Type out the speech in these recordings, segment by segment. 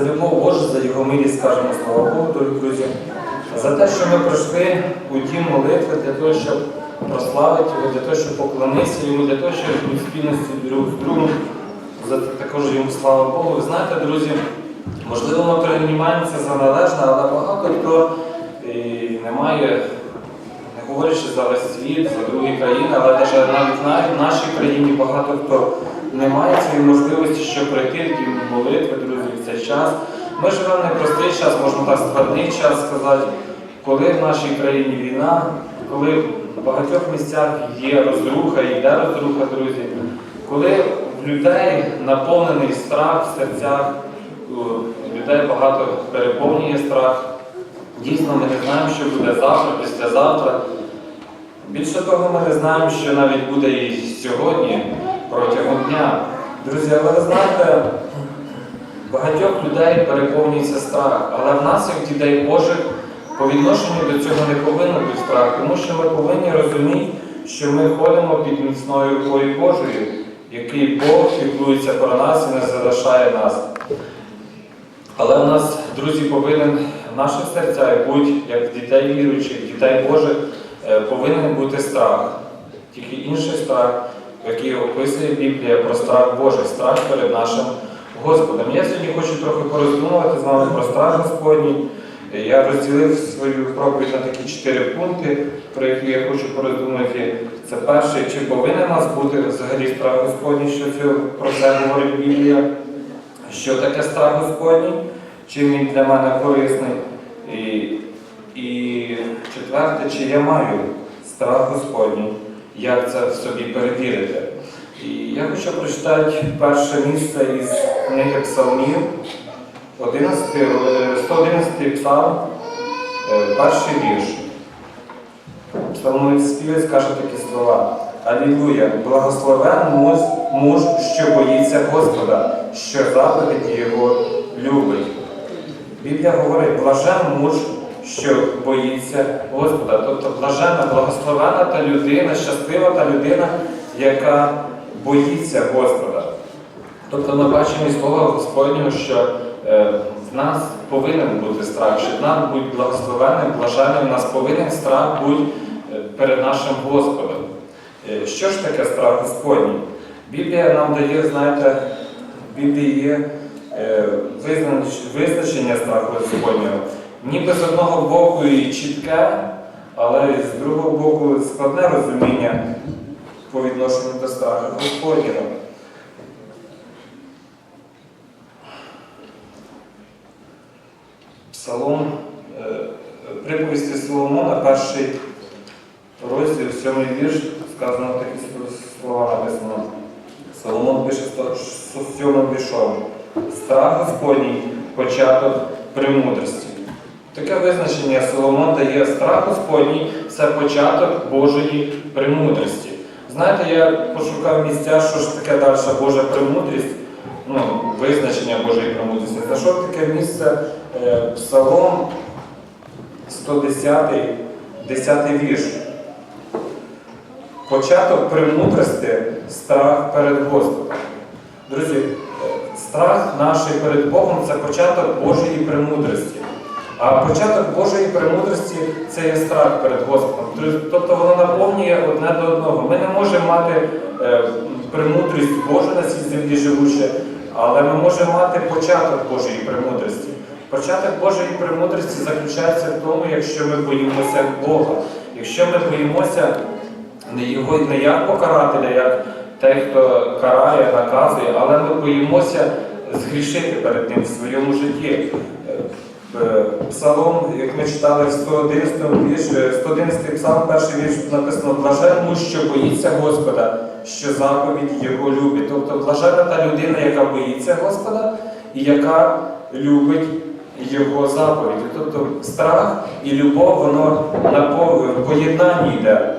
за любов Божу, за його милість скажемо слава Богу, дорогі друзі, за те, що ми пройшли у дім молитви для того, щоб прославити його, для того, щоб поклонитися йому, для того, щоб у спільності друг з другом, за також йому слава Богу. Ви знаєте, друзі, можливо, ми приймаємо це за належне, але багато хто і не має не говорячи за весь світ, за другі країни, але навіть навіть в нашій країні багато хто не має цієї можливості, щоб пройти ті молитви, друзі, в цей час. Ми живемо непростий час, можна так складний час сказати, коли в нашій країні війна, коли в багатьох місцях є розруха, йде розруха, друзі, коли в людей наповнений страх в серцях, у людей багато переповнює страх. Дійсно, ми не знаємо, що буде завтра, післязавтра. Більше того, ми не знаємо, що навіть буде і сьогодні, протягом дня. Друзі, ви знаєте, багатьох людей переповнюється страх, але в нас, як дітей Божих, по відношенню до цього не повинен бути страх, тому що ми повинні розуміти, що ми ходимо під міцною рукою Божою, який Бог піклується про нас і не залишає нас. Але у нас, друзі, повинен в наших серцях бути, як дітей віруючих, дітей Божих, е, повинен бути страх. Тільки інший страх, який описує Біблія про страх Божий, страх перед нашим Господом. Я сьогодні хочу трохи пороздумувати з вами про страх Господній. Я розділив свою проповідь на такі чотири пункти, про які я хочу пороздумати. Це перший, чи повинен нас бути взагалі страх Господній, що це про це говорить Біблія. Що таке страх Господній, чим він для мене корисний. І, і четверте, чи я маю страх Господній, як це собі перевірити. І я хочу прочитати перше місце із книги Псалмів, 11, е, 111 псалм, е, перший вірш. Псалмоспівець каже такі слова. Алілуя! Благословен муж, муж, що боїться Господа, що заповіді Його любить. Біблія говорить, блажен муж, що боїться Господа. Тобто блажена, благословена та людина, щаслива та людина, яка боїться Господа. Тобто ми бачимо із Слова Господнього, що е, в нас повинен бути страх, що в нас будь благословенним, блаженним, в нас повинен страх бути е, перед нашим Господом. Е, Що ж таке страх Господній? Біблія нам дає, знаєте, в є е, визначення страху Господнього. Ніби з одного боку і чітке, але з другого боку складне розуміння по відношенню до страху Господнього. Псалом е, приповісті Соломона, перший розділ, сьомий вірш, сказано такі слова написано. Соломон пише сьомим віршом. Страх Господній початок премудрості. Таке визначення Соломон дає страх Господній це початок Божої премудрості. Знаєте, я пошукав місця, що ж таке далі Божа премудрість, ну, визначення Божої премудрості. Знайшов таке місце е, Псалом 110, 10 вірш. Початок премудрості страх перед Господом. Друзі, е, страх наш перед Богом це початок Божої премудрості. А початок Божої премудрості це є страх перед Господом. Тобто воно наповнює одне до одного. Ми не можемо мати е, премудрість Божу на цій землі живуче, але ми можемо мати початок Божої премудрості. Початок Божої премудрості заключається в тому, якщо ми боїмося Бога, якщо ми боїмося не його не як покарателя, як той, хто карає, наказує, але ми боїмося згрішити перед ним в своєму житті. Псалом, як ми читали в 111 вірш, 111 псалм, перший вірш написано Блажен що боїться Господа, що заповіді його любить. Тобто блажена та людина, яка боїться Господа і яка любить його заповіді. Тобто страх і любов, воно на поєднанні йде.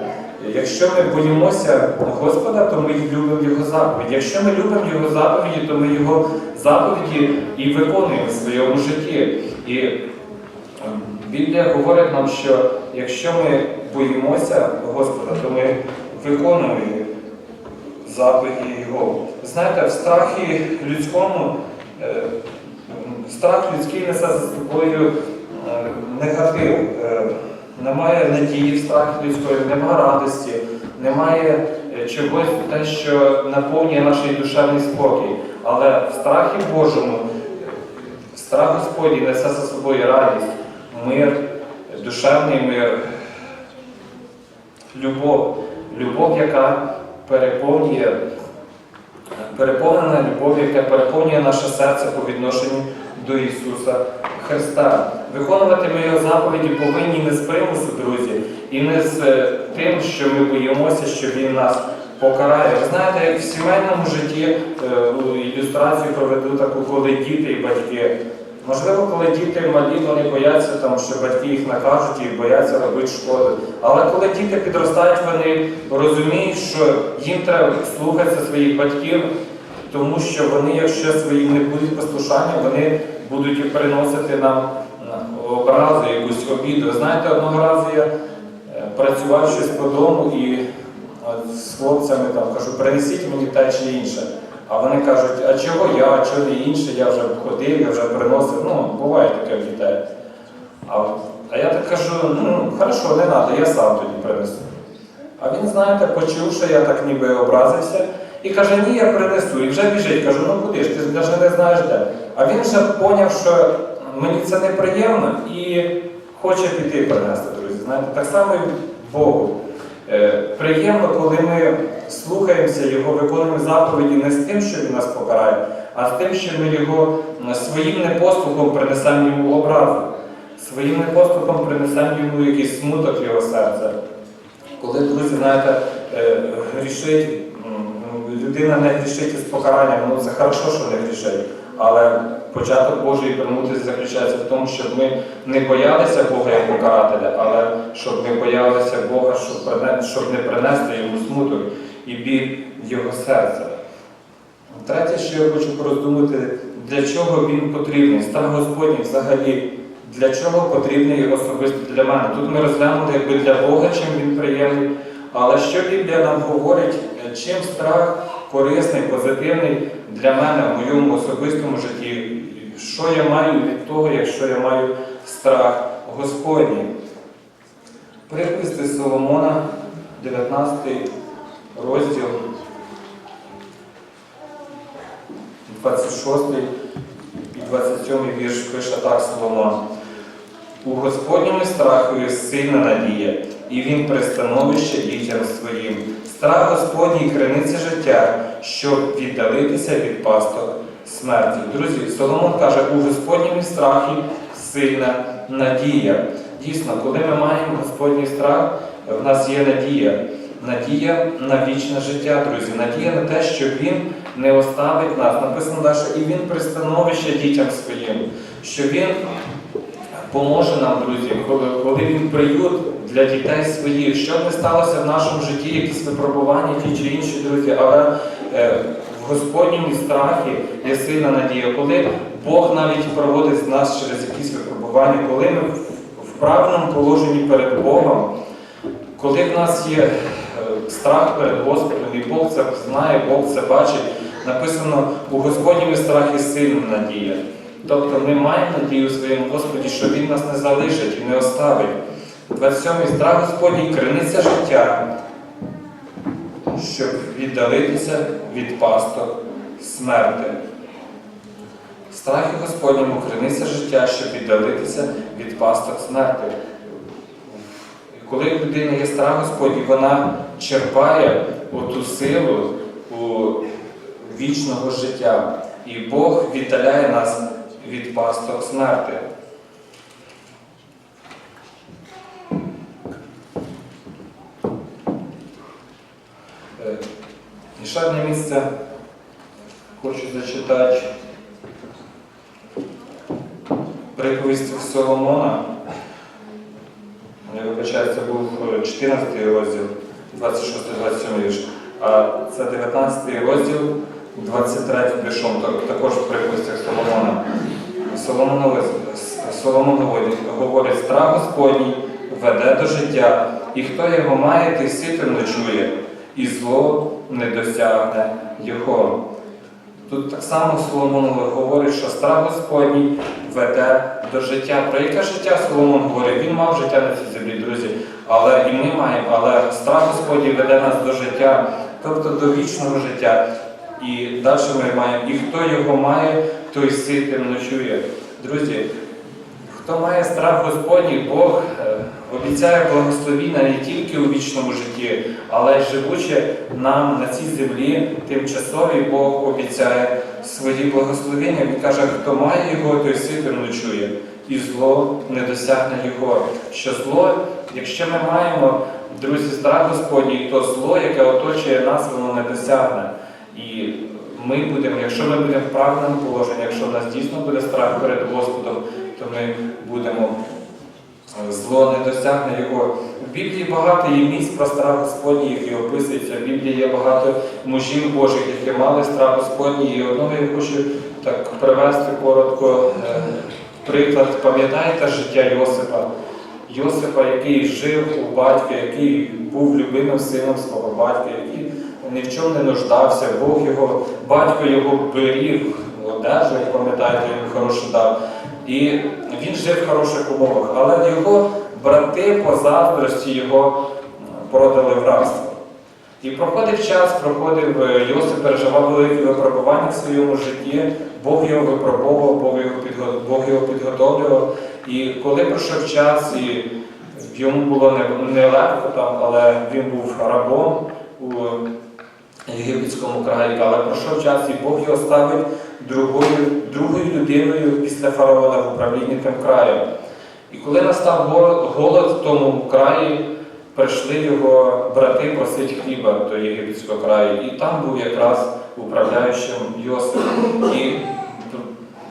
Якщо ми боїмося Господа, то ми любимо Його заповіді. Якщо ми любимо Його заповіді, то ми Його заповіді і виконуємо в своєму житті. І Біблія говорить нам, що якщо ми боїмося Господа, то ми виконуємо заповіді Його. Знаєте, в страхі людському, е, страх людський несе за собою е, негатив. Е, Немає надії в страхі людської, немає радості, немає чогось те, що наповнює наш душевний спокій. Але в страхі Божому страх Господній несе за собою радість, мир, душевний мир, любов, любов, яка переповнює, переповнена любов, яка переповнює наше серце по відношенню до Ісуса Христа. Виконувати ми його заповіді повинні не з примусу, друзі, і не з е, тим, що ми боїмося, що Він нас покарає. Ви знаєте, як в сімейному житті е, ілюстрацію проведу таку, коли діти і батьки. Можливо, коли діти малі, вони бояться, там, що батьки їх накажуть і бояться робити шкоду. Але коли діти підростають, вони розуміють, що їм треба слухатися своїх батьків, тому що вони, якщо свої не будуть послушання, вони будуть приносити нам на образу, якусь обіду. Знаєте, одного разу я е, працював щось по дому і з хлопцями там кажу, принесіть мені те чи інше. А вони кажуть, а чого я, а чого не інше, я вже ходив, я вже приносив. Ну, буває таке в дітей. А, а я так кажу, ну, хорошо, не треба, я сам тоді принесу. А він, знаєте, почув, що я так ніби образився, і каже, ні, я принесу. І вже біжить, кажу, ну куди ж, ти ж навіть не знаєш де. А він вже зрозумів, що мені це неприємно і хоче піти принести, друзі. Знаєте, так само і Богу. Е, Приємно, коли ми слухаємося Його, виконуємо заповіді не з тим, що Він нас покарає, а з тим, що ми його своїм непослухом принесемо йому образу, своїм непослухом принесемо йому якийсь смуток його серце. Коли, друзі, знаєте, е, грішить, людина не грішить із покаранням, ну це хорошо, що не грішить. Але початок Божої примудрості заключається в тому, щоб ми не боялися Бога як покарателя, але щоб ми боялися Бога, щоб, не принести йому смуток і біль його серце. Третє, що я хочу пороздумати, для чого він потрібний. Страх Господній взагалі, для чого потрібний особисто для мене. Тут ми розглянули якби для Бога, чим він приємний. Але що Біблія нам говорить, чим страх корисний, позитивний для мене в моєму особистому житті? Що я маю від того, якщо я маю страх Господній? Приповісти Соломона, 19 розділ, 26 і 27 вірш пише так Соломон. У Господньому страху є сильна надія, і він пристановище дітям своїм. Страх Господній криниця життя, щоб віддалитися від пасток смерті. Друзі, Соломон каже, у Господньому страхі сильна надія. Дійсно, коли ми маємо Господній страх, в нас є надія. Надія на вічне життя, друзі, надія на те, що Він не оставить нас. Написано далі, і Він пристановище дітям своїм, що Він поможе нам, друзі, коли, коли він приют для дітей своїх, що б не сталося в нашому житті, якісь випробування, ті чи інші друзі, але е, в Господньому страхі є сильна надія. Коли Бог навіть проводить нас через якісь випробування, коли ми в, в правильному положенні перед Богом, коли в нас є е, страх перед Господом, і Бог це знає, Бог це бачить, написано у Господньому страхі сильна надія. Тобто ми маємо надію в своєму Господі, що Він нас не залишить і не оставить. 27-й страх Господній криниця життя, щоб віддалитися від пасток смерти. В страхі Господньому криниця життя, щоб віддалитися від пасток смерти. Коли в людини є страх Господній, вона черпає оту силу у вічного життя. І Бог віддаляє нас від пасток смерти. Е, Одне місце хочу зачитати приповість Соломона. Я вибачаю, це був 14 розділ, 26-27 вірш. А це 19 розділ, 23 віршом, також в приповістях Соломона. Соломон говорить, говорить, страх Господній веде до життя, і хто його має, той ситим ночує, і зло не досягне його. Тут так само Соломон говорить, що страх Господній веде до життя. Про яке життя Соломон говорить? Він мав життя на цій землі, друзі. Але і ми маємо, але страх Господній веде нас до життя, тобто до вічного життя. І далі ми маємо. І хто його має, той ситим ночує. Друзі, хто має страх Господній, Бог е, обіцяє благословіння не тільки у вічному житті, але й живучи нам на цій землі, тимчасові Бог обіцяє свої благословіння. Він каже, хто має його, той ситим ночує, і зло не досягне його. Що зло, якщо ми маємо, друзі, страх Господній, то зло, яке оточує нас, воно не досягне. І ми будемо, якщо ми будемо в правильному положенні, якщо в нас дійсно буде страх перед Господом, то ми будемо зло не досягне його. В Біблії багато є місць про страх Господній, які описуються. В Біблії є багато мужів Божих, які мали страх Господній. І одного я хочу так привести коротко е, приклад. Пам'ятаєте життя Йосипа? Йосипа, який жив у батька, який був любимим сином свого батька, який ні в чому не нуждався, Бог його, батько його беріг, одежу, пам'ятаєте, він хорошу дав. І він жив в хороших умовах, але його брати по заздрості його продали в рабство. І проходив час, проходив е, Йосип, переживав великі випробування в своєму житті, Бог його випробовував, Бог його, Бог його підготовлював. І коли пройшов час, і йому було не- нелегко там, але він був рабом у єгипетському краї, але пройшов час, і Бог його ставить другою, другою людиною після фараона в управлінні тим краєм. І коли настав голод в тому краї, прийшли його брати просити хліба до єгипетського краю, і там був якраз управляючим Йосип. І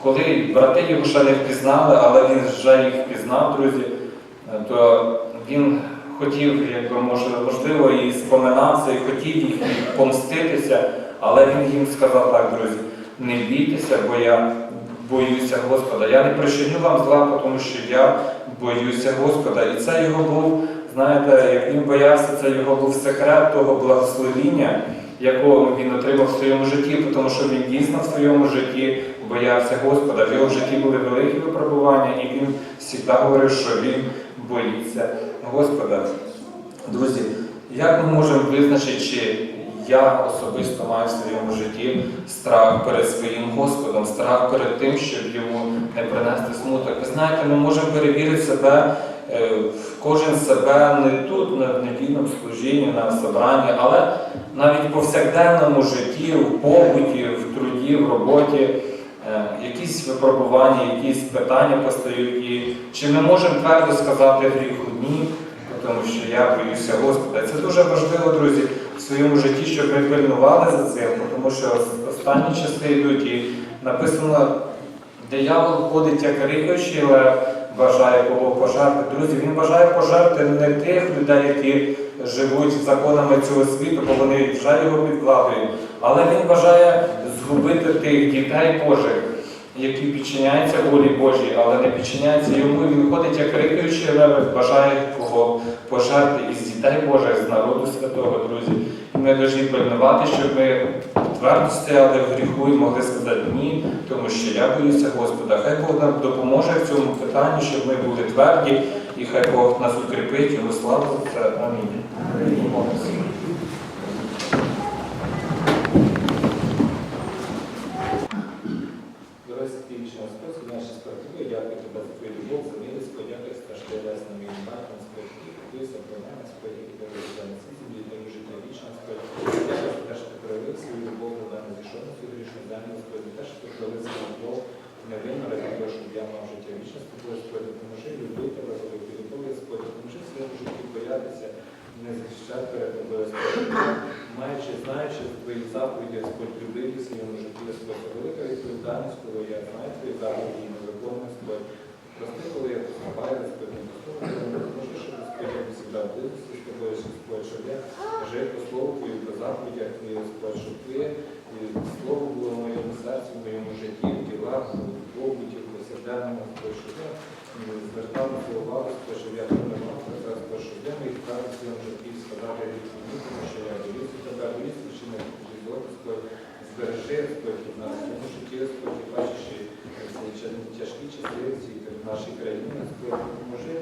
коли брати його ще не впізнали, але він вже їх впізнав, друзі, то він хотів, якби може, можливо, і споминався, і хотів їх помститися, але він їм сказав так, друзі, не бійтеся, бо я боюся Господа. Я не причиню вам зла, тому що я боюся Господа. І це його був, знаєте, як він боявся, це його був секрет того благословіння, якого він отримав в своєму житті, тому що він дійсно в своєму житті боявся Господа. В його житті були великі випробування, і він завжди говорив, що він боїться Господа. Друзі, як ми можемо визначити, чи я особисто маю в своєму житті страх перед своїм Господом, страх перед тим, щоб йому не принести смуток. Ви знаєте, ми можемо перевірити себе, е, кожен себе не тут, на недільному служінні, на собранні, але навіть в повсякденному житті, в побуті, в труді, в роботі. Е, Якісь випробування, якісь питання постають, і чи ми можемо твердо сказати гріху ні, тому що я боюся Господа. Це дуже важливо, друзі, в своєму житті, щоб ми пильнували за цим, тому що останні часи йдуть і написано, диявол ходить як рикаючий лев, бажає кого пожерти. Друзі, він бажає пожерти не тих людей, які живуть законами цього світу, бо вони вже його під але він бажає згубити тих дітей Божих, які підчиняються волі Божій, але не підчиняються йому. Він ходить як рикаючий лев, бажає кого пожерти із дітей Божих, з народу святого, друзі. Ми повинні пильнувати, щоб ми твердо стояли в гріху і могли сказати ні, тому що я боюся Господа. Хай Бог нам допоможе в цьому питанні, щоб ми були тверді, і хай Бог нас укріпить, його слава за це. Амінь. Помолимося. Дорогий спільчий Господь, наші справедливі, дякую тебе за твою любов, за милість, подякую, за те, що ти дасть нам мій батьком, Господь, і подивися про мене, Господь, і тебе за на цій землі, тому життя вічне, Господь. Дякую за те, що ти проявив свою любов до мене, зійшов на цю грішну землю, Господь, за те, що ти проявив свою любов, невинно ради того, щоб я мав життя вічне з тобою, Господь, допоможи любити тебе, великою любов'ю, Господь, допоможи своєму житті боятися, не захищати перед тобою. Маючи, знаючи твої заповіді, Господь, любити в своєму житті, Господь, велика відповідальність, коли я знаю твої заповіді не виконую, Господь. Прости, коли я поступаю, Господь, не поступаю, не щоб Господь, я завжди близькості з тобою, Господь, щоб я жив по слову Твою, по заповідях Твої, Господь, щоб і слово було в моєму серці, в моєму житті, в ділах, побуті, повсякденному спошуття, зверталися увагу з того, що я отримав процес першоденний, кажеться, що Київська тому що я боюся, тебе боюся, чи не Житомирської, збережи, тому що ті, ти бачиш, ці тяжкі часи в нашій країні, може,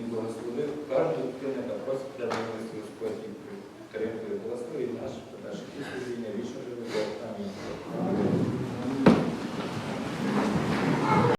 і благослови кожну дитину, яка просить тебе